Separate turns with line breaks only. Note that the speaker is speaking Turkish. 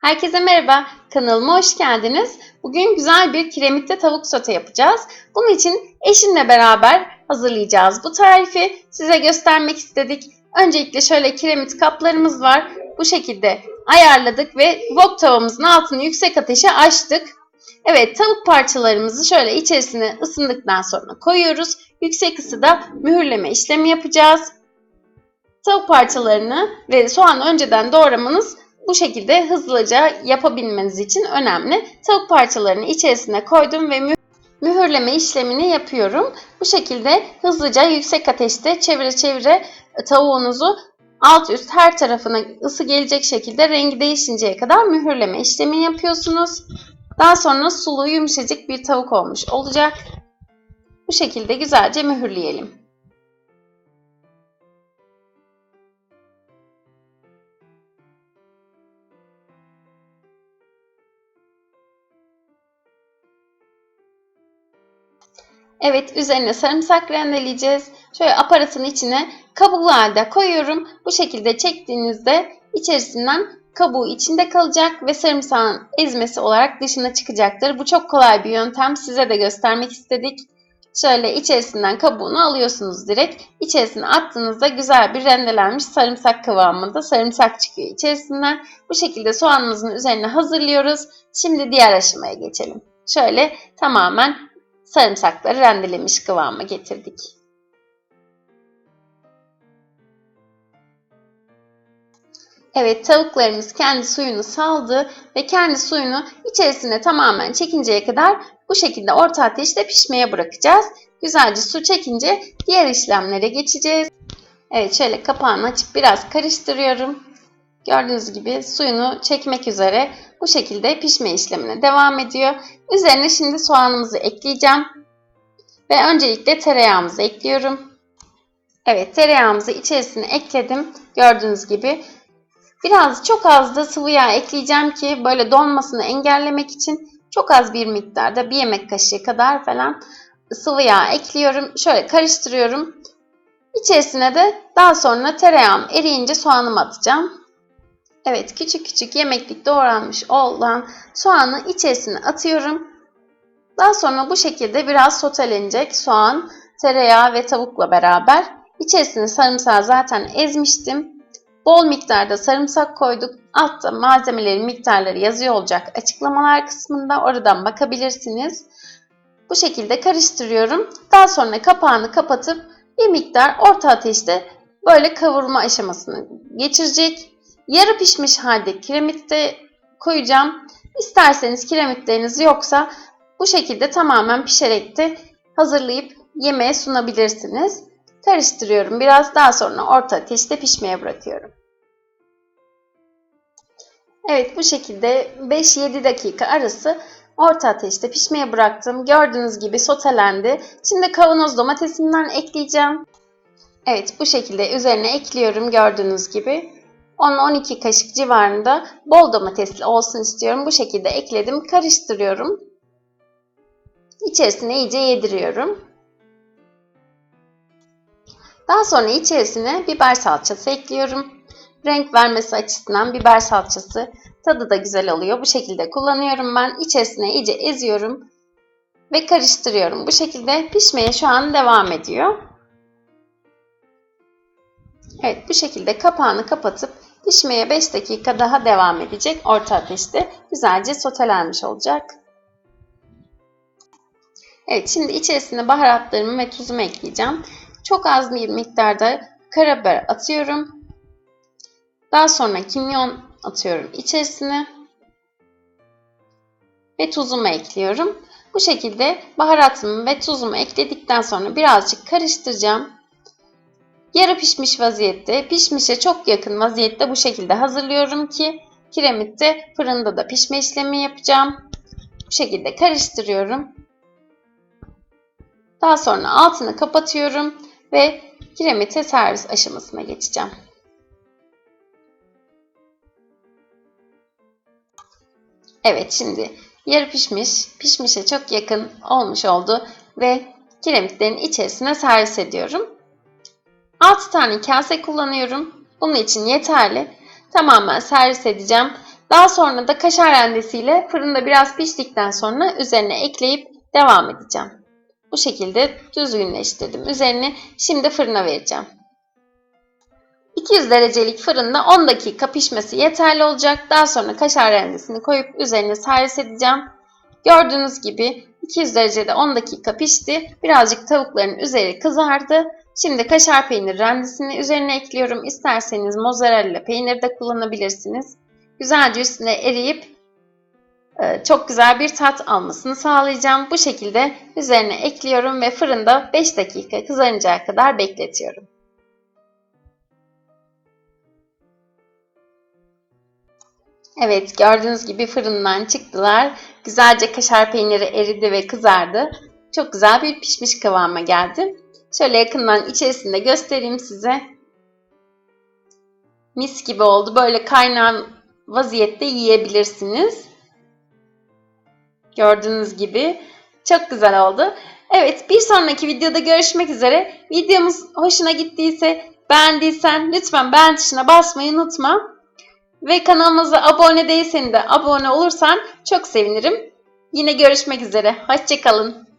Herkese merhaba, kanalıma hoş geldiniz. Bugün güzel bir kiremitte tavuk sote yapacağız. Bunun için eşimle beraber hazırlayacağız bu tarifi. Size göstermek istedik. Öncelikle şöyle kiremit kaplarımız var. Bu şekilde ayarladık ve wok tavamızın altını yüksek ateşe açtık. Evet, tavuk parçalarımızı şöyle içerisine ısındıktan sonra koyuyoruz. Yüksek ısıda mühürleme işlemi yapacağız. Tavuk parçalarını ve soğanı önceden doğramanız bu şekilde hızlıca yapabilmeniz için önemli. Tavuk parçalarını içerisine koydum ve mühürleme işlemini yapıyorum. Bu şekilde hızlıca yüksek ateşte çevire çevire tavuğunuzu alt üst her tarafına ısı gelecek şekilde rengi değişinceye kadar mühürleme işlemi yapıyorsunuz. Daha sonra sulu yumuşacık bir tavuk olmuş olacak. Bu şekilde güzelce mühürleyelim. Evet üzerine sarımsak rendeleyeceğiz. Şöyle aparatın içine kabuklu halde koyuyorum. Bu şekilde çektiğinizde içerisinden kabuğu içinde kalacak ve sarımsağın ezmesi olarak dışına çıkacaktır. Bu çok kolay bir yöntem. Size de göstermek istedik. Şöyle içerisinden kabuğunu alıyorsunuz direkt. İçerisine attığınızda güzel bir rendelenmiş sarımsak kıvamında sarımsak çıkıyor içerisinden. Bu şekilde soğanımızın üzerine hazırlıyoruz. Şimdi diğer aşamaya geçelim. Şöyle tamamen sarımsakları rendelemiş kıvama getirdik. Evet tavuklarımız kendi suyunu saldı ve kendi suyunu içerisine tamamen çekinceye kadar bu şekilde orta ateşte pişmeye bırakacağız. Güzelce su çekince diğer işlemlere geçeceğiz. Evet şöyle kapağını açıp biraz karıştırıyorum. Gördüğünüz gibi suyunu çekmek üzere bu şekilde pişme işlemine devam ediyor. Üzerine şimdi soğanımızı ekleyeceğim. Ve öncelikle tereyağımızı ekliyorum. Evet tereyağımızı içerisine ekledim. Gördüğünüz gibi. Biraz çok az da sıvı yağ ekleyeceğim ki böyle donmasını engellemek için çok az bir miktarda bir yemek kaşığı kadar falan sıvı yağ ekliyorum. Şöyle karıştırıyorum. İçerisine de daha sonra tereyağım eriyince soğanımı atacağım. Evet küçük küçük yemeklik doğranmış olan soğanı içerisine atıyorum. Daha sonra bu şekilde biraz sotelenecek soğan, tereyağı ve tavukla beraber. İçerisine sarımsağı zaten ezmiştim. Bol miktarda sarımsak koyduk. Altta malzemelerin miktarları yazıyor olacak açıklamalar kısmında. Oradan bakabilirsiniz. Bu şekilde karıştırıyorum. Daha sonra kapağını kapatıp bir miktar orta ateşte böyle kavurma aşamasını geçirecek. Yarı pişmiş halde kiremitte koyacağım. İsterseniz kiremitleriniz yoksa bu şekilde tamamen pişerek de hazırlayıp yemeğe sunabilirsiniz. Karıştırıyorum biraz daha sonra orta ateşte pişmeye bırakıyorum. Evet bu şekilde 5-7 dakika arası orta ateşte pişmeye bıraktım. Gördüğünüz gibi sotelendi. Şimdi kavanoz domatesinden ekleyeceğim. Evet bu şekilde üzerine ekliyorum gördüğünüz gibi. 10-12 kaşık civarında bol domatesli olsun istiyorum. Bu şekilde ekledim. Karıştırıyorum. İçerisine iyice yediriyorum. Daha sonra içerisine biber salçası ekliyorum. Renk vermesi açısından biber salçası tadı da güzel oluyor. Bu şekilde kullanıyorum ben. İçerisine iyice eziyorum ve karıştırıyorum. Bu şekilde pişmeye şu an devam ediyor. Evet bu şekilde kapağını kapatıp pişmeye 5 dakika daha devam edecek. Orta ateşte güzelce sotelenmiş olacak. Evet şimdi içerisine baharatlarımı ve tuzumu ekleyeceğim. Çok az bir miktarda karabiber atıyorum. Daha sonra kimyon atıyorum içerisine. Ve tuzumu ekliyorum. Bu şekilde baharatımı ve tuzumu ekledikten sonra birazcık karıştıracağım. Yarı pişmiş vaziyette, pişmişe çok yakın vaziyette bu şekilde hazırlıyorum ki kiremitte fırında da pişme işlemi yapacağım. Bu şekilde karıştırıyorum. Daha sonra altını kapatıyorum ve kiremite servis aşamasına geçeceğim. Evet şimdi yarı pişmiş, pişmişe çok yakın olmuş oldu ve kiremitlerin içerisine servis ediyorum. 6 tane kase kullanıyorum. Bunun için yeterli. Tamamen servis edeceğim. Daha sonra da kaşar rendesiyle fırında biraz piştikten sonra üzerine ekleyip devam edeceğim. Bu şekilde düzgünleştirdim. Üzerini şimdi fırına vereceğim. 200 derecelik fırında 10 dakika pişmesi yeterli olacak. Daha sonra kaşar rendesini koyup üzerine servis edeceğim. Gördüğünüz gibi 200 derecede 10 dakika pişti. Birazcık tavukların üzeri kızardı. Şimdi kaşar peynir rendesini üzerine ekliyorum. İsterseniz mozzarella peynir de kullanabilirsiniz. Güzelce üstüne eriyip e, çok güzel bir tat almasını sağlayacağım. Bu şekilde üzerine ekliyorum ve fırında 5 dakika kızarıncaya kadar bekletiyorum. Evet gördüğünüz gibi fırından çıktılar. Güzelce kaşar peyniri eridi ve kızardı. Çok güzel bir pişmiş kıvama geldi. Şöyle yakından içerisinde göstereyim size. Mis gibi oldu. Böyle kaynayan vaziyette yiyebilirsiniz. Gördüğünüz gibi çok güzel oldu. Evet bir sonraki videoda görüşmek üzere. Videomuz hoşuna gittiyse beğendiysen lütfen beğen tuşuna basmayı unutma. Ve kanalımıza abone değilsen de abone olursan çok sevinirim. Yine görüşmek üzere. Hoşçakalın.